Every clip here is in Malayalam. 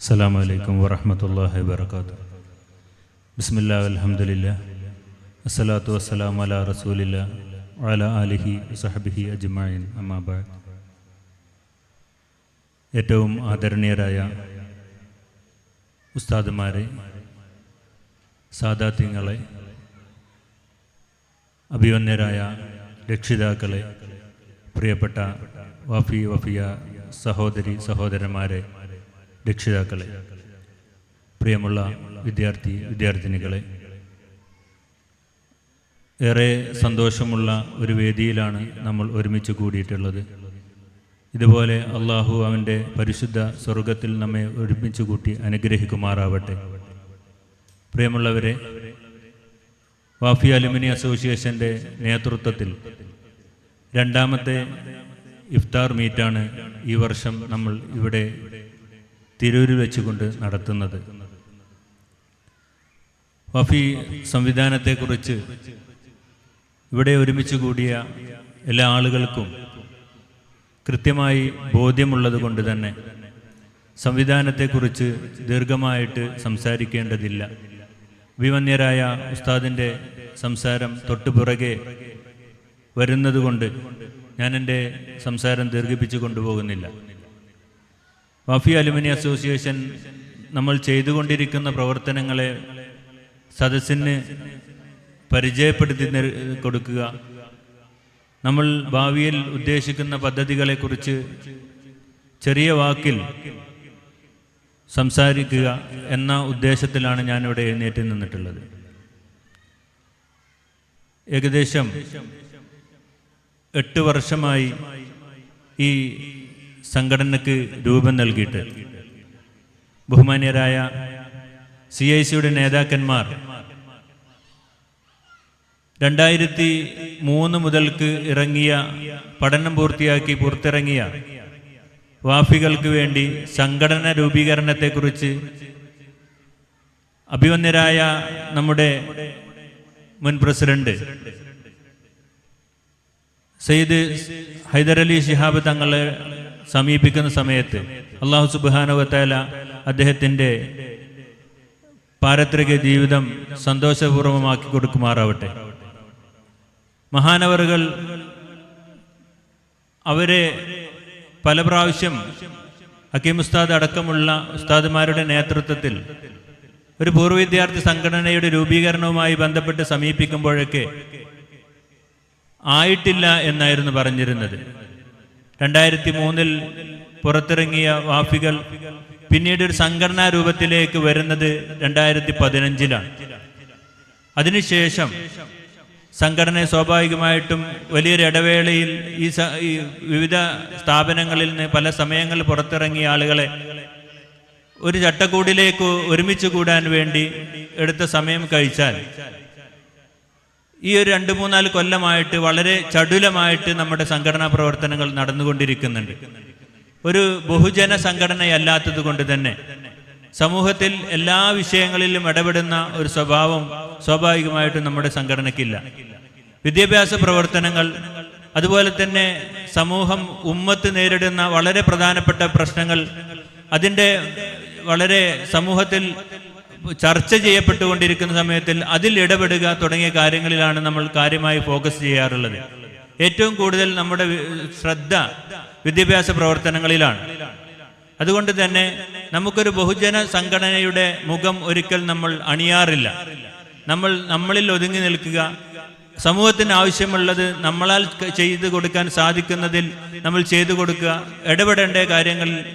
السلام عليكم ورحمة الله وبركاته بسم الله والحمد لله الصلاة والسلام على رسول الله وعلى آله وصحبه أجمعين أما بعد ഏറ്റവും ആദരണീയരായ ഉസ്താദുമാരെ സാദാത്യങ്ങളെ അഭിവന്യരായ രക്ഷിതാക്കളെ പ്രിയപ്പെട്ട വഫി വഫിയ സഹോദരി സഹോദരന്മാരെ രക്ഷിതാക്കളെ പ്രിയമുള്ള വിദ്യാർത്ഥി വിദ്യാർത്ഥിനികളെ ഏറെ സന്തോഷമുള്ള ഒരു വേദിയിലാണ് നമ്മൾ ഒരുമിച്ച് കൂടിയിട്ടുള്ളത്. ഇതുപോലെ അള്ളാഹു അവന്റെ പരിശുദ്ധ സ്വർഗത്തിൽ നമ്മെ ഒരുമിച്ച് കൂട്ടി അനുഗ്രഹിക്കുമാറാവട്ടെ. പ്രിയമുള്ളവരെ വാഫി അലുമിനി അസോസിയേഷന്റെ നേതൃത്വത്തിൽ രണ്ടാമത്തെ ഇഫ്താർ മീറ്റാണ് ഈ വർഷം നമ്മൾ ഇവിടെ തിരൂരിൽ വെച്ചുകൊണ്ട് നടത്തുന്നത്. വഫി സംവിധാനത്തെക്കുറിച്ച് ഇവിടെ ഒരുമിച്ച് കൂടിയ എല്ലാ ആളുകൾക്കും കൃത്യമായി ബോധ്യമുള്ളത് കൊണ്ട് തന്നെ സംവിധാനത്തെക്കുറിച്ച് ദീർഘമായിട്ട് സംസാരിക്കേണ്ടതില്ല. വിവന്യരായ ഉസ്താദിന്റെ സംസാരം തൊട്ടുപുറകെ വരുന്നതുകൊണ്ട് ഞാൻ എന്റെ സംസാരം ദീർഘിപ്പിച്ചു കൊണ്ടുപോകുന്നില്ല. വാഫി അലുമിനി അസോസിയേഷൻ നമ്മൾ ചെയ്തുകൊണ്ടിരിക്കുന്ന പ്രവർത്തനങ്ങളെ സദസ്സിന് പരിചയപ്പെടുത്തി കൊടുക്കുക. നമ്മൾ ഭാവിയിൽ ഉദ്ദേശിക്കുന്ന പദ്ധതികളെക്കുറിച്ച് ചെറിയ വാക്കിൽ സംസാരിക്കുക എന്ന ഉദ്ദേശത്തിലാണ് ഞാനിവിടെ എഴുന്നേറ്റ് നിന്നിട്ടുള്ളത്. ഏകദേശം എട്ട് വർഷമായി ഈ സംഘടനക്ക് രൂപം നൽകിയിട്ട്. ബഹുമാന്യരായ സി ഐ സിയുടെ നേതാക്കന്മാർ രണ്ടായിരത്തി മൂന്ന് മുതൽക്ക് ഇറങ്ങിയ പഠനം പൂർത്തിയാക്കി പുറത്തിറങ്ങിയ വാഫികൾക്ക് വേണ്ടി സംഘടന രൂപീകരണത്തെക്കുറിച്ച് അഭിമന്യരായ നമ്മുടെ മുൻ പ്രസിഡന്റ് സയ്യിദ് ഹൈദരലി ശിഹാബ് തങ്ങളെ സമീപിക്കുന്ന സമയത്ത് അള്ളാഹു സുബാനുവത്താല അദ്ദേഹത്തിന്റെ പാരത്രിക ജീവിതം സന്തോഷപൂർവമാക്കി കൊടുക്കുമാറാവട്ടെ. മഹാനവറുകൾ അവരെ പല പ്രാവശ്യം ഹക്കീം ഉസ്താദ് അടക്കമുള്ള ഉസ്താദുമാരുടെ നേതൃത്വത്തിൽ ഒരു പൂർവ വിദ്യാർത്ഥി സംഘടനയുടെ രൂപീകരണവുമായി ബന്ധപ്പെട്ട് സമീപിക്കുമ്പോഴൊക്കെ ആയിട്ടില്ല എന്നായിരുന്നു പറഞ്ഞിരുന്നത്. രണ്ടായിരത്തി മൂന്നിൽ പുറത്തിറങ്ങിയ വാഫികൾ പിന്നീട് ഒരു സംഘടനാ രൂപത്തിലേക്ക് വരുന്നത് രണ്ടായിരത്തി പതിനഞ്ചിലാണ് അതിനുശേഷം സംഘടന സ്വാഭാവികമായിട്ടും വലിയൊരു ഇടവേളയിൽ ഈ വിവിധ സ്ഥാപനങ്ങളിൽ നിന്ന് പല സമയങ്ങളിൽ പുറത്തിറങ്ങിയ ആളുകളെ ഒരു ചട്ടക്കൂടിലേക്ക് ഒരുമിച്ച് കൂടാൻ വേണ്ടി എടുത്ത സമയം കഴിച്ചാൽ ഈ ഒരു രണ്ട് മൂന്നാൽ കൊല്ലമായിട്ട് വളരെ ചടുലമായിട്ട് നമ്മുടെ സംഘടനാ പ്രവർത്തനങ്ങൾ നടന്നുകൊണ്ടിരിക്കുന്നുണ്ട്. ഒരു ബഹുജന സംഘടനയല്ലാത്തത് കൊണ്ട് തന്നെ സമൂഹത്തിൽ എല്ലാ വിഷയങ്ങളിലും ഇടപെടുന്ന ഒരു സ്വഭാവം സ്വാഭാവികമായിട്ടും നമ്മുടെ സംഘടനയ്ക്കില്ല. വിദ്യാഭ്യാസ പ്രവർത്തനങ്ങൾ അതുപോലെ തന്നെ സമൂഹം ഉമ്മത്ത് നേരിടുന്ന വളരെ പ്രധാനപ്പെട്ട പ്രശ്നങ്ങൾ അതിന്റെ വളരെ സമൂഹത്തിൽ ചർച്ച ചെയ്യപ്പെട്ടുകൊണ്ടിരിക്കുന്ന സമയത്തിൽ അതിൽ ഇടപെടുക തുടങ്ങിയ കാര്യങ്ങളിലാണ് നമ്മൾ കാര്യമായി ഫോക്കസ് ചെയ്യാറുള്ളത്. ഏറ്റവും കൂടുതൽ നമ്മുടെ ശ്രദ്ധ വിദ്യാഭ്യാസ പ്രവർത്തനങ്ങളിലാണ്. അതുകൊണ്ട് തന്നെ നമുക്കൊരു ബഹുജന സംഘടനയുടെ മുഖം ഒരിക്കൽ നമ്മൾ അണിയാറില്ല. നമ്മൾ നമ്മളിൽ ഒതുങ്ങി നിൽക്കുക. സമൂഹത്തിന് ആവശ്യമുള്ളത് നമ്മളാൽ ചെയ്തു കൊടുക്കാൻ സാധിക്കുന്നതിൽ നമ്മൾ ചെയ്തു കൊടുക്കുക. ഇടപെടേണ്ട കാര്യങ്ങളിൽ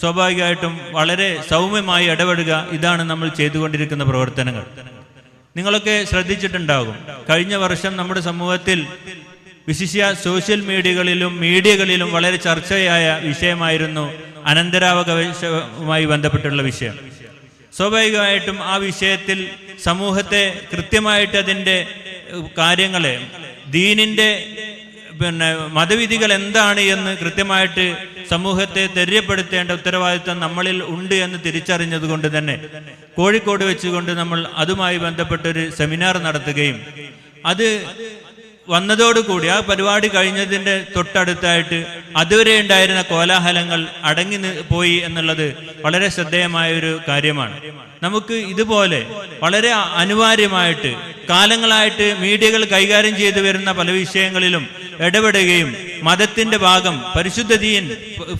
സ്വാഭാവികമായിട്ടും വളരെ സൗമ്യമായി ഇടപെടുക ഇതാണ് നമ്മൾ ചെയ്തുകൊണ്ടിരിക്കുന്ന പ്രവർത്തനങ്ങൾ. നിങ്ങളൊക്കെ ശ്രദ്ധിച്ചിട്ടുണ്ടാകും. കഴിഞ്ഞ വർഷം നമ്മുടെ സമൂഹത്തിൽ വിശിഷ്യ സോഷ്യൽ മീഡിയകളിലും മീഡിയകളിലും വളരെ ചർച്ചയായ വിഷയമായിരുന്നു അനന്തരാവകാശവുമായി ബന്ധപ്പെട്ടുള്ള വിഷയം. സ്വാഭാവികമായിട്ടും ആ വിഷയത്തിൽ സമൂഹത്തെ കൃത്യമായിട്ട് അതിന്റെ കാര്യങ്ങളെ ദീനിന്റെ പിന്നെ മതവിധികൾ എന്താണ് എന്ന് കൃത്യമായിട്ട് സമൂഹത്തെ തെര്യപ്പെടുത്തേണ്ട ഉത്തരവാദിത്തം നമ്മളിൽ ഉണ്ട് എന്ന് തിരിച്ചറിഞ്ഞത് കൊണ്ട് തന്നെ കോഴിക്കോട് വെച്ചുകൊണ്ട് നമ്മൾ അതുമായി ബന്ധപ്പെട്ടൊരു സെമിനാർ നടത്തുകയും അത് വന്നതോടുകൂടി ആ പരിപാടി കഴിഞ്ഞതിന്റെ തൊട്ടടുത്തായിട്ട് അതുവരെ ഉണ്ടായിരുന്ന കോലാഹലങ്ങൾ അടങ്ങി പോയി എന്നുള്ളത് വളരെ ശ്രദ്ധേയമായ ഒരു കാര്യമാണ്. നമുക്ക് ഇതുപോലെ വളരെ അനിവാര്യമായിട്ട് കാലങ്ങളായിട്ട് മീഡിയകൾ കൈകാര്യം ചെയ്തു വരുന്ന പല വിഷയങ്ങളിലും ഇടപെടുകയും മതത്തിന്റെ ഭാഗം പരിശുദ്ധതീൻ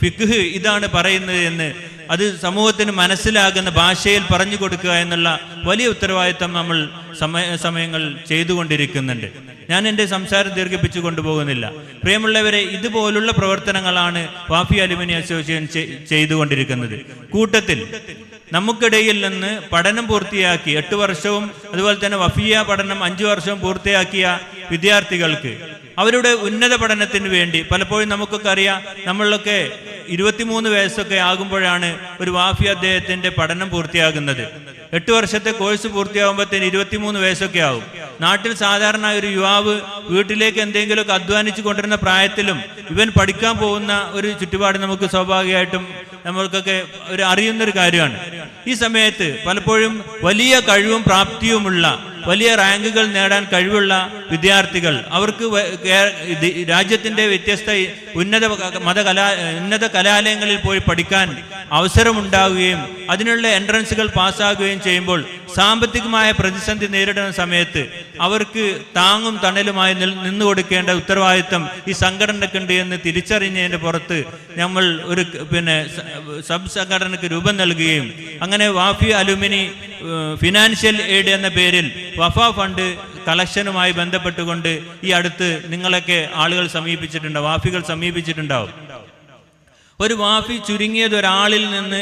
ഫിഖ് ഇതാണ് പറയുന്നത് എന്ന് അത് സമൂഹത്തിന് മനസ്സിലാകുന്ന ഭാഷയിൽ പറഞ്ഞു കൊടുക്കുക എന്നുള്ള വലിയ ഉത്തരവാദിത്തം നമ്മൾ സമയ സമയങ്ങൾ ചെയ്തുകൊണ്ടിരിക്കുന്നുണ്ട്. ഞാൻ എന്റെ സംസാരം ദീർഘിപ്പിച്ചു കൊണ്ടുപോകുന്നില്ല. പ്രിയമുള്ളവരെ ഇതുപോലുള്ള പ്രവർത്തനങ്ങളാണ് വാഫി അലുമിനി അസോസിയേഷൻ ചെയ്തുകൊണ്ടിരിക്കുന്നത്. കൂട്ടത്തിൽ നമുക്കിടയിൽ നിന്ന് പഠനം പൂർത്തിയാക്കി എട്ട് വർഷവും അതുപോലെ തന്നെ വഫിയ പഠനം അഞ്ചു വർഷവും പൂർത്തിയാക്കിയ വിദ്യാർത്ഥികൾക്ക് അവരുടെ ഉന്നത പഠനത്തിന് വേണ്ടി പലപ്പോഴും നമുക്കൊക്കെ അറിയാം നമ്മളൊക്കെ ഇരുപത്തിമൂന്ന് വയസ്സൊക്കെ ആകുമ്പോഴാണ് ഒരു വാഫി അദ്ദേഹത്തിന്റെ പഠനം പൂർത്തിയാകുന്നത്. എട്ട് വർഷത്തെ കോഴ്സ് പൂർത്തിയാകുമ്പോഴത്തേന് ഇരുപത്തിമൂന്ന് വയസ്സൊക്കെ ആവും. നാട്ടിൽ സാധാരണ ഒരു യുവാവ് വീട്ടിലേക്ക് എന്തെങ്കിലുമൊക്കെ അധ്വാനിച്ചു കൊണ്ടിരുന്ന പ്രായത്തിലും ഇവൻ പഠിക്കാൻ പോകുന്ന ഒരു ചുറ്റുപാട് നമുക്ക് സ്വാഭാവികമായിട്ടും നമ്മൾക്കൊക്കെ ഒരു അറിയുന്നൊരു കാര്യമാണ്. ഈ സമയത്ത് പലപ്പോഴും വലിയ കഴിവും പ്രാപ്തിയുമുള്ള വലിയ റാങ്കുകൾ നേടാൻ കഴിവുള്ള വിദ്യാർത്ഥികൾ. അവർക്ക് രാജ്യത്തിന്റെ വ്യത്യസ്ത ഉന്നത മത കലാ ഉന്നത കലാലയങ്ങളിൽ പോയി പഠിക്കാൻ അവസരമുണ്ടാവുകയും അതിനുള്ള എൻട്രൻസുകൾ പാസ്സാകുകയും ചെയ്യുമ്പോൾ സാമ്പത്തികമായ പ്രതിസന്ധി നേരിടുന്ന സമയത്ത് അവർക്ക് താങ്ങും തണലുമായി നിന്നു കൊടുക്കേണ്ട ഉത്തരവാദിത്തം ഈ സംഘടനക്കുണ്ട് എന്ന് തിരിച്ചറിഞ്ഞതിന്റെ പുറത്ത് നമ്മൾ ഒരു പിന്നെ സബ് സംഘടനക്ക് രൂപം നൽകുകയും അങ്ങനെ വാഫി അലുമിനി ഫിനാൻഷ്യൽ എയ്ഡ് എന്ന പേരിൽ വഫ ഫണ്ട് കളക്ഷനുമായി ബന്ധപ്പെട്ടുകൊണ്ട് ഈ അടുത്ത് നിങ്ങളൊക്കെ ആളുകൾ സമീപിച്ചിട്ടുണ്ടാവും വാഫികൾ സമീപിച്ചിട്ടുണ്ടാവും. ഒരു വാഫി ചുരുങ്ങിയത് ഒരാളിൽ നിന്ന്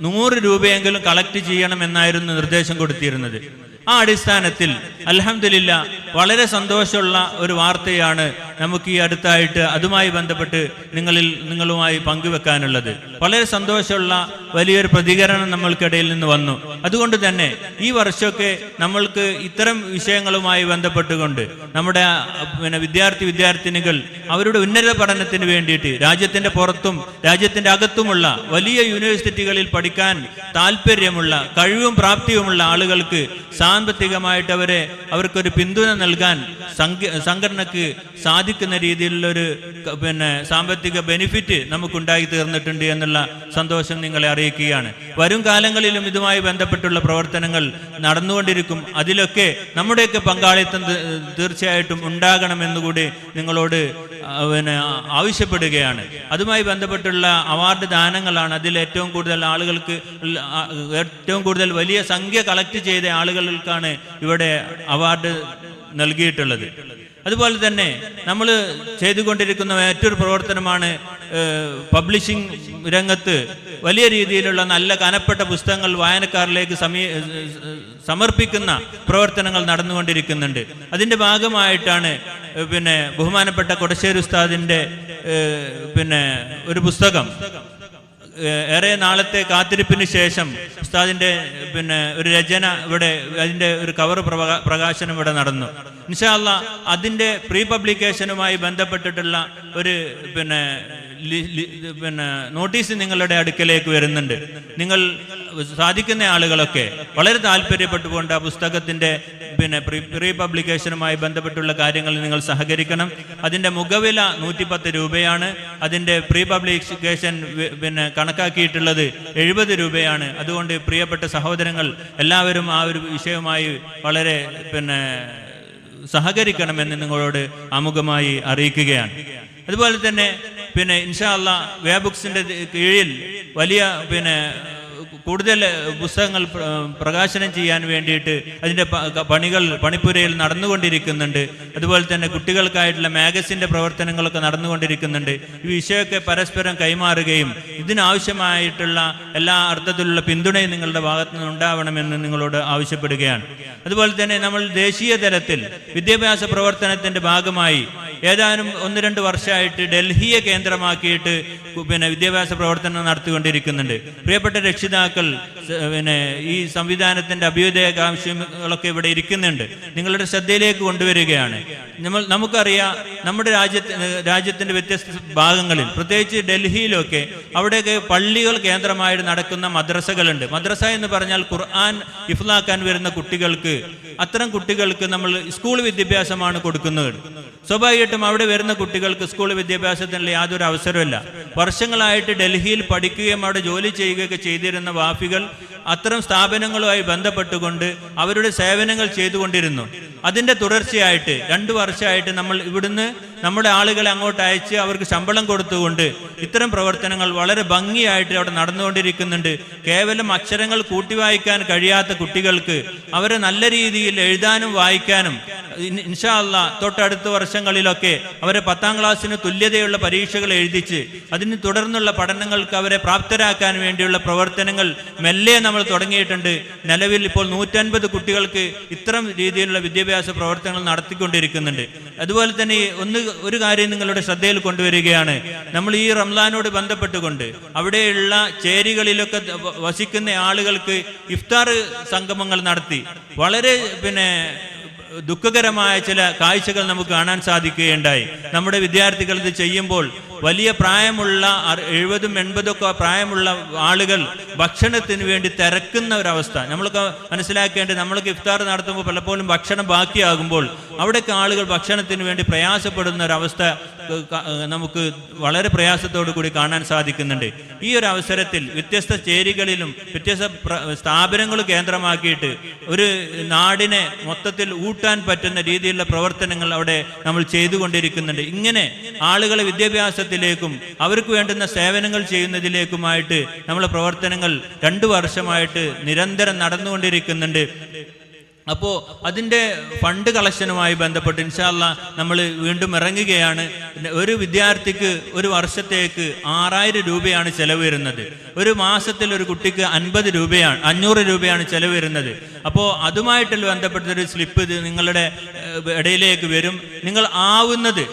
നൂറ് രൂപയെങ്കിലും കളക്ട് ചെയ്യണമെന്നായിരുന്നു നിർദ്ദേശം കൊടുത്തിരുന്നത്. ആ അടിസ്ഥാനത്തിൽ അലഹമില്ല വളരെ സന്തോഷമുള്ള ഒരു വാർത്തയാണ് നമുക്ക് ഈ അടുത്തായിട്ട് അതുമായി ബന്ധപ്പെട്ട് നിങ്ങളിൽ നിങ്ങളുമായി പങ്കുവെക്കാനുള്ളത്. വളരെ സന്തോഷമുള്ള വലിയൊരു പ്രതികരണം നമ്മൾക്കിടയിൽ നിന്ന് വന്നു. അതുകൊണ്ട് തന്നെ ഈ വർഷമൊക്കെ നമ്മൾക്ക് ഇത്തരം വിഷയങ്ങളുമായി ബന്ധപ്പെട്ടുകൊണ്ട് നമ്മുടെ പിന്നെ വിദ്യാർത്ഥി വിദ്യാർത്ഥിനികൾ അവരുടെ ഉന്നത പഠനത്തിന് വേണ്ടിയിട്ട് രാജ്യത്തിന്റെ പുറത്തും രാജ്യത്തിന്റെ അകത്തുമുള്ള വലിയ യൂണിവേഴ്സിറ്റികളിൽ പഠിക്കാൻ താല്പര്യമുള്ള കഴിവും പ്രാപ്തിയുമുള്ള ആളുകൾക്ക് സാമ്പത്തികമായിട്ട് അവരെ അവർക്കൊരു പിന്തുണ നൽകാൻ സംഘ- സംഘടനക്ക് സാധിക്കുന്ന രീതിയിലുള്ളൊരു പിന്നെ സാമ്പത്തിക ബെനിഫിറ്റ് നമുക്കുണ്ടായി തീർന്നിട്ടുണ്ട് എന്നുള്ള സന്തോഷം നിങ്ങളെ അറിയിക്കുകയാണ്. വരും കാലങ്ങളിലും ഇതുമായി ബന്ധപ്പെട്ടുള്ള പ്രവർത്തനങ്ങൾ നടന്നുകൊണ്ടിരിക്കും. അതിലൊക്കെ നമ്മുടെയൊക്കെ പങ്കാളിത്തം തീർച്ചയായിട്ടും ഉണ്ടാകണമെന്നുകൂടി നിങ്ങളോട് പിന്നെ ആവശ്യപ്പെടുകയാണ്. അതുമായി ബന്ധപ്പെട്ടുള്ള അവാർഡ് ദാനങ്ങളാണ് അതിൽ ഏറ്റവും കൂടുതൽ ആളുകൾക്ക് ഏറ്റവും കൂടുതൽ വലിയ സംഖ്യ കളക്ട് ചെയ്ത ആളുകൾക്കാണ് ഇവിടെ അവാർഡ് നൽകിയിട്ടുള്ളത്. അതുപോലെ തന്നെ നമ്മൾ ചെയ്തുകൊണ്ടിരിക്കുന്ന മറ്റൊരു പ്രവർത്തനമാണ് പബ്ലിഷിംഗ് രംഗത്ത് വലിയ രീതിയിലുള്ള നല്ല കനപ്പെട്ട പുസ്തകങ്ങൾ വായനക്കാരിലേക്ക് സമീ സമർപ്പിക്കുന്ന പ്രവർത്തനങ്ങൾ നടന്നുകൊണ്ടിരിക്കുന്നുണ്ട്. അതിന്റെ ഭാഗമായിട്ടാണ് പിന്നെ ബഹുമാനപ്പെട്ട കൊടശ്ശേരി ഉസ്താദിന്റെ പിന്നെ ഒരു പുസ്തകം ഏറെ നാളത്തെ കാത്തിരിപ്പിന് ശേഷം ഉസ്താദിന്റെ പിന്നെ ഒരു രചന ഇവിടെ അതിന്റെ ഒരു കവർ പ്രകാശനം ഇവിടെ നടന്നു. ഇൻഷാല്ല അതിന്റെ പ്രീ പബ്ലിക്കേഷനുമായി ബന്ധപ്പെട്ടിട്ടുള്ള ഒരു പിന്നെ പിന്നെ നോട്ടീസ് നിങ്ങളുടെ അടുക്കലേക്ക് വരുന്നുണ്ട്. നിങ്ങൾ സാധിക്കുന്ന ആളുകളൊക്കെ വളരെ താല്പര്യപ്പെട്ടുകൊണ്ട് ആ പുസ്തകത്തിന്റെ പിന്നെ പ്രീ പബ്ലിക്കേഷനുമായി ബന്ധപ്പെട്ടുള്ള കാര്യങ്ങൾ നിങ്ങൾ സഹകരിക്കണം. അതിന്റെ മുഖവില നൂറ്റിപ്പത്ത് രൂപയാണ്. അതിന്റെ പ്രീ പബ്ലിക്കേഷൻ പിന്നെ കണക്കാക്കിയിട്ടുള്ളത് എഴുപത് രൂപയാണ്. അതുകൊണ്ട് പ്രിയപ്പെട്ട സഹോദരങ്ങൾ എല്ലാവരും ആ ഒരു വിഷയവുമായി വളരെ പിന്നെ സഹകരിക്കണമെന്ന് നിങ്ങളോട് അമുഖമായി അറിയിക്കുകയാണ്. അതുപോലെ തന്നെ പിന്നെ ഇൻഷാ അല്ലാ വേ കീഴിൽ വലിയ പിന്നെ കൂടുതൽ പുസ്തകങ്ങൾ പ്രകാശനം ചെയ്യാൻ വേണ്ടിയിട്ട് അതിന്റെ പണികൾ പണിപ്പുരയിൽ നടന്നുകൊണ്ടിരിക്കുന്നുണ്ട്. അതുപോലെ തന്നെ കുട്ടികൾക്കായിട്ടുള്ള മാഗസിന്റെ പ്രവർത്തനങ്ങളൊക്കെ നടന്നുകൊണ്ടിരിക്കുന്നുണ്ട്. ഈ വിഷയമൊക്കെ പരസ്പരം കൈമാറുകയും ഇതിനാവശ്യമായിട്ടുള്ള എല്ലാ അർത്ഥത്തിലുള്ള പിന്തുണയും നിങ്ങളുടെ ഭാഗത്തു നിന്ന് ഉണ്ടാവണമെന്ന് നിങ്ങളോട് ആവശ്യപ്പെടുകയാണ്. അതുപോലെ തന്നെ നമ്മൾ ദേശീയ തലത്തിൽ വിദ്യാഭ്യാസ പ്രവർത്തനത്തിന്റെ ഭാഗമായി ഏതാനും ഒന്ന് രണ്ട് വർഷമായിട്ട് ഡൽഹിയെ കേന്ദ്രമാക്കിയിട്ട് പിന്നെ വിദ്യാഭ്യാസ പ്രവർത്തനം നടത്തിക്കൊണ്ടിരിക്കുന്നുണ്ട്. പ്രിയപ്പെട്ട രക്ഷിതാക്കൾ പിന്നെ ഈ സംവിധാനത്തിന്റെ അഭ്യുദയകാംക്ഷകളൊക്കെ ഇവിടെ ഇരിക്കുന്നുണ്ട്. നിങ്ങളുടെ ശ്രദ്ധയിലേക്ക് കൊണ്ടുവരികയാണ്. നമ്മൾ നമുക്കറിയാം നമ്മുടെ രാജ്യത്ത് രാജ്യത്തിന്റെ വ്യത്യസ്ത ഭാഗങ്ങളിൽ പ്രത്യേകിച്ച് ഡൽഹിയിലൊക്കെ അവിടെയൊക്കെ പള്ളികൾ കേന്ദ്രമായിട്ട് നടക്കുന്ന മദ്രസകളുണ്ട്. മദ്രസ എന്ന് പറഞ്ഞാൽ ഖുർആൻ ഇഫ്ലാക്കാൻ വരുന്ന കുട്ടികൾക്ക് അത്തരം കുട്ടികൾക്ക് നമ്മൾ സ്കൂൾ വിദ്യാഭ്യാസമാണ് കൊടുക്കുന്നത്. സ്വാഭാവികമായിട്ടും അവിടെ വരുന്ന കുട്ടികൾക്ക് സ്കൂൾ വിദ്യാഭ്യാസത്തിനുള്ള യാതൊരു അവസരമില്ല വർഷങ്ങളായിട്ട് ഡൽഹിയിൽ പഠിക്കുകയും അവിടെ ജോലി ചെയ്യുകയൊക്കെ ചെയ്തിരുന്ന വാഫികൾ അത്തരം സ്ഥാപനങ്ങളുമായി ബന്ധപ്പെട്ടുകൊണ്ട് അവരുടെ സേവനങ്ങൾ ചെയ്തുകൊണ്ടിരുന്നു. അതിന്റെ തുടർച്ചയായിട്ട് രണ്ടു വർഷമായിട്ട് നമ്മൾ ഇവിടുന്ന് നമ്മുടെ ആളുകളെ അങ്ങോട്ട് അയച്ച് അവർക്ക് ശമ്പളം കൊടുത്തുകൊണ്ട് ഇത്തരം പ്രവർത്തനങ്ങൾ വളരെ ഭംഗിയായിട്ട് അവിടെ നടന്നുകൊണ്ടിരിക്കുന്നുണ്ട്. കേവലം അക്ഷരങ്ങൾ കൂട്ടിവായിക്കാൻ കഴിയാത്ത കുട്ടികൾക്ക് അവരെ നല്ല രീതിയിൽ എഴുതാനും വായിക്കാനും ഇൻഷാല്ല തൊട്ടടുത്ത വർഷങ്ങളിലൊക്കെ അവരെ പത്താം ക്ലാസ്സിന് തുല്യതയുള്ള പരീക്ഷകൾ എഴുതിച്ച് അതിന് തുടർന്നുള്ള പഠനങ്ങൾക്ക് അവരെ പ്രാപ്തരാക്കാൻ വേണ്ടിയുള്ള പ്രവർത്തനങ്ങൾ മെല്ലെ നമ്മൾ തുടങ്ങിയിട്ടുണ്ട്. നിലവിൽ ഇപ്പോൾ നൂറ്റൻപത് കുട്ടികൾക്ക് ഇത്തരം രീതിയിലുള്ള വിദ്യാഭ്യാസ പ്രവർത്തനങ്ങൾ നടത്തിക്കൊണ്ടിരിക്കുന്നുണ്ട്. അതുപോലെ തന്നെ ഒന്ന് ഒരു കാര്യം നിങ്ങളുടെ ശ്രദ്ധയിൽ കൊണ്ടുവരികയാണ്. നമ്മൾ ഈ റംലാനോട് ബന്ധപ്പെട്ടുകൊണ്ട് അവിടെയുള്ള ചേരികളിലൊക്കെ വസിക്കുന്ന ആളുകൾക്ക് ഇഫ്താർ സംഗമങ്ങൾ നടത്തി. വളരെ പിന്നെ ദുഃഖകരമായ ചില കാഴ്ചകൾ നമുക്ക് കാണാൻ സാധിക്കുകയുണ്ടായി. നമ്മുടെ വിദ്യാർത്ഥികൾ ഇത് ചെയ്യുമ്പോൾ വലിയ പ്രായമുള്ള എഴുപതും എൺപതും ഒക്കെ പ്രായമുള്ള ആളുകൾ ഭക്ഷണത്തിന് വേണ്ടി തിരക്കുന്ന ഒരവസ്ഥ. നമ്മളൊക്കെ മനസ്സിലാക്കേണ്ടത് നമ്മൾ ഇഫ്താർ നടത്തുമ്പോൾ പലപ്പോഴും ഭക്ഷണം ബാക്കിയാകുമ്പോൾ അവിടെയൊക്കെ ആളുകൾ ഭക്ഷണത്തിന് വേണ്ടി പ്രയാസപ്പെടുന്ന ഒരവസ്ഥ നമുക്ക് വളരെ പ്രയാസത്തോടു കൂടി കാണാൻ സാധിക്കുന്നുണ്ട്. ഈ ഒരു അവസരത്തിൽ വ്യത്യസ്ത ചേരികളിലും വ്യത്യസ്ത സ്ഥാപനങ്ങൾ കേന്ദ്രമാക്കിയിട്ട് ഒരു നാടിനെ മൊത്തത്തിൽ ഊട്ടാൻ പറ്റുന്ന രീതിയിലുള്ള പ്രവർത്തനങ്ങൾ അവിടെ നമ്മൾ ചെയ്തുകൊണ്ടിരിക്കുന്നുണ്ട്. ഇങ്ങനെ ആളുകളെ വിദ്യാഭ്യാസത്തിലേക്കും അവർക്ക് വേണ്ടുന്ന സേവനങ്ങൾ ചെയ്യുന്നതിലേക്കുമായിട്ട് നമ്മളെ പ്രവർത്തനങ്ങൾ രണ്ടു വർഷമായിട്ട് നിരന്തരം നടന്നുകൊണ്ടിരിക്കുന്നുണ്ട്. അപ്പോൾ അതിന്റെ ഫണ്ട് കളക്ഷനുമായി ബന്ധപ്പെട്ട് ഇൻഷാല്ല നമ്മൾ വീണ്ടും ഇറങ്ങുകയാണ്. ഒരു വിദ്യാർത്ഥിക്ക് ഒരു വർഷത്തേക്ക് ആറായിരം രൂപയാണ് ചെലവ് വരുന്നത്. ഒരു മാസത്തിൽ ഒരു കുട്ടിക്ക് അൻപത് രൂപയാണ് അഞ്ഞൂറ് രൂപയാണ് ചെലവ് വരുന്നത്. അപ്പോൾ അതുമായിട്ടുള്ള ബന്ധപ്പെട്ടൊരു സ്ലിപ്പ് നിങ്ങളുടെ ഇടയിലേക്ക് വരും. നിങ്ങൾ ആവുന്നത്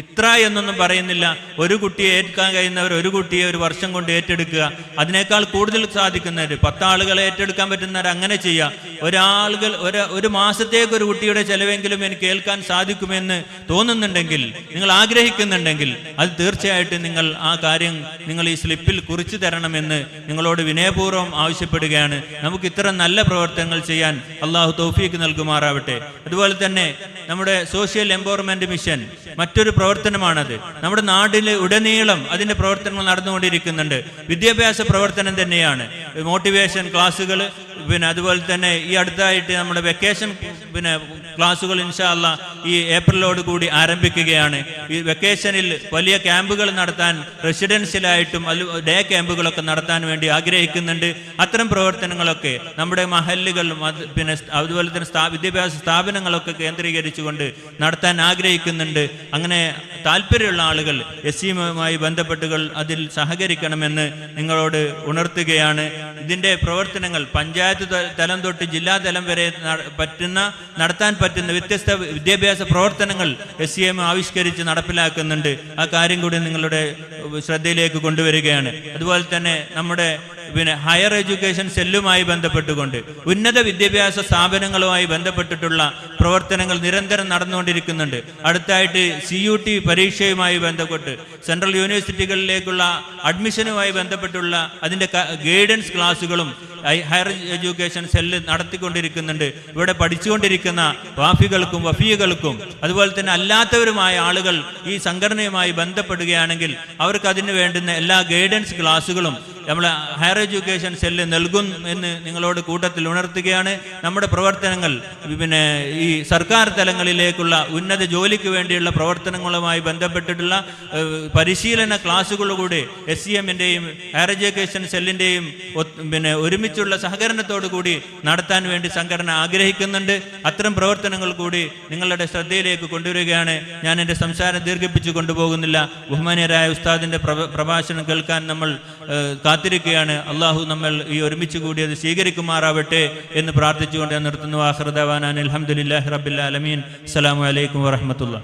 ഇത്ര എന്നൊന്നും പറയുന്നില്ല. ഒരു കുട്ടിയെ ഏറ്റെടുക്കാൻ കഴിയുന്നവർ ഒരു കുട്ടിയെ ഒരു വർഷം കൊണ്ട് ഏറ്റെടുക്കുക. അതിനേക്കാൾ കൂടുതൽ സാധിക്കുന്നവർ പത്താളുകളെ ഏറ്റെടുക്കാൻ പറ്റുന്നവർ അങ്ങനെ ചെയ്യുക ഒരാളുകൾ ഒരു ഒരു മാസത്തേക്ക് ഒരു കുട്ടിയുടെ ചെലവെങ്കിലും എനിക്ക് ഏൽക്കാൻ സാധിക്കുമെന്ന് തോന്നുന്നുണ്ടെങ്കിൽ നിങ്ങൾ ആഗ്രഹിക്കുന്നുണ്ടെങ്കിൽ അത് തീർച്ചയായിട്ടും നിങ്ങൾ ആ കാര്യം നിങ്ങൾ ഈ സ്ലിപ്പിൽ കുറിച്ചു തരണമെന്ന് നിങ്ങളോട് വിനയപൂർവം ആവശ്യപ്പെടുകയാണ്. നമുക്ക് ഇത്തരം നല്ല പ്രവർത്തനങ്ങൾ ചെയ്യാൻ അള്ളാഹു തൗഫീക്ക് നൽകുമാറാവട്ടെ. അതുപോലെ തന്നെ നമ്മുടെ സോഷ്യൽ എംപവർമെന്റ് മിഷൻ മറ്റൊരു പ്രവർത്തനമാണത്. നമ്മുടെ നാട്ടിൽ ഉടനീളം അതിന്റെ പ്രവർത്തനങ്ങൾ നടന്നുകൊണ്ടിരിക്കുന്നുണ്ട്. വിദ്യാഭ്യാസ പ്രവർത്തനം തന്നെയാണ്. മോട്ടിവേഷൻ ക്ലാസ്സുകൾ പിന്നെ അതുപോലെ തന്നെ ഈ അടുത്തായിട്ട് നമ്മുടെ വെക്കേഷൻ പിന്നെ ക്ലാസ്സുകൾ ഇൻഷാല്ല ഈ ഏപ്രിലോട് കൂടി ആരംഭിക്കുകയാണ്. ഈ വെക്കേഷനിൽ വലിയ ക്യാമ്പുകൾ നടത്താൻ റെസിഡൻഷ്യലായിട്ടും അല്ല ഡേ ക്യാമ്പുകളൊക്കെ നടത്താൻ വേണ്ടി ആഗ്രഹിക്കുന്നുണ്ട്. അത്തരം പ്രവർത്തനങ്ങളൊക്കെ നമ്മുടെ മഹല്ലുകൾ പിന്നെ അതുപോലെ തന്നെ സ്ഥാ വിദ്യാഭ്യാസ സ്ഥാപനങ്ങളൊക്കെ കേന്ദ്രീകരിച്ചുകൊണ്ട് നടത്താൻ ആഗ്രഹിക്കുന്നുണ്ട്. അങ്ങനെ താല്പര്യമുള്ള ആളുകൾ എസ് സിയുമായി ബന്ധപ്പെട്ടുകൾ അതിൽ സഹകരിക്കണമെന്ന് നിങ്ങളോട് ഉണർത്തുകയാണ്. ഇതിന്റെ പ്രവർത്തനങ്ങൾ പഞ്ചായത്ത് തലം തൊട്ട് ജില്ലാ തലം വരെ പറ്റുന്ന നടത്താൻ പറ്റുന്ന വ്യത്യസ്ത വിദ്യാഭ്യാസ പ്രവർത്തനങ്ങൾ എസ് സി എം ആവിഷ്കരിച്ച് നടപ്പിലാക്കുന്നുണ്ട്. ആ കാര്യം കൂടി നിങ്ങളുടെ ശ്രദ്ധയിലേക്ക് കൊണ്ടുവരികയാണ്. അതുപോലെ തന്നെ നമ്മുടെ പിന്നെ ഹയർ എഡ്യൂക്കേഷൻ സെല്ലുമായി ബന്ധപ്പെട്ടുകൊണ്ട് ഉന്നത വിദ്യാഭ്യാസ സ്ഥാപനങ്ങളുമായി ബന്ധപ്പെട്ടിട്ടുള്ള പ്രവർത്തനങ്ങൾ നിരന്തരം നടന്നുകൊണ്ടിരിക്കുന്നുണ്ട്. അടുത്തായിട്ട് സി യു ടി പരീക്ഷയുമായി ബന്ധപ്പെട്ട് സെൻട്രൽ യൂണിവേഴ്സിറ്റികളിലേക്കുള്ള അഡ്മിഷനുമായി ബന്ധപ്പെട്ടുള്ള അതിന്റെ ഗൈഡൻസ് ക്ലാസ്സുകളും ഹയർ എഡ്യൂക്കേഷൻ സെല്ല് നടത്തിക്കൊണ്ടിരിക്കുന്നുണ്ട്. ഇവിടെ പഠിച്ചുകൊണ്ടിരിക്കുന്ന വാഫികൾക്കും വഫീകൾക്കും അതുപോലെ തന്നെ അല്ലാത്തവരുമായ ആളുകൾ ഈ സംഘടനയുമായി ബന്ധപ്പെടുകയാണെങ്കിൽ അവർക്ക് അതിന് വേണ്ടുന്ന എല്ലാ ഗൈഡൻസ് ക്ലാസ്സുകളും നമ്മളെ ഹയർ എഡ്യൂക്കേഷൻ സെല്ല് നൽകും എന്ന് നിങ്ങളോട് കൂട്ടത്തിൽ ഉണർത്തുകയാണ്. നമ്മുടെ പ്രവർത്തനങ്ങൾ പിന്നെ ഈ സർക്കാർ തലങ്ങളിലേക്കുള്ള ഉന്നത ജോലിക്ക് വേണ്ടിയുള്ള പ്രവർത്തനങ്ങളുമായി ബന്ധപ്പെട്ടിട്ടുള്ള പരിശീലന ക്ലാസ്സുകളുകൂടി എസ് സി എമ്മിന്റെയും ഹയർ എഡ്യൂക്കേഷൻ സെല്ലിന്റെയും പിന്നെ ഒരുമിച്ചുള്ള സഹകരണത്തോടു കൂടി നടത്താൻ വേണ്ടി സംഘടന ആഗ്രഹിക്കുന്നുണ്ട്. അത്തരം പ്രവർത്തനങ്ങൾ കൂടി നിങ്ങളുടെ ശ്രദ്ധയിലേക്ക് കൊണ്ടുവരികയാണ്. ഞാൻ എന്റെ സംസാരം ദീർഘിപ്പിച്ചു കൊണ്ടുപോകുന്നില്ല. ബഹുമാനീയരായ ഉസ്താദിന്റെ പ്രഭാഷണം കേൾക്കാൻ നമ്മൾ കാത്തിരിക്കുകയാണ്. അള്ളാഹു നമ്മൾ ഈ ഒരുമിച്ച് കൂടി അത് സ്വീകരിക്കുമാറാവട്ടെ എന്ന് പ്രാർത്ഥിച്ചുകൊണ്ട് ഞാൻ നിർത്തുന്നു. ആഹ്റദവാൻ അലഹമുല്ലാ റബ്ബിൽ അലമീൻ അസ്സലാമലൈക്കും അലൈക്കും വറഹമത്തുള്ള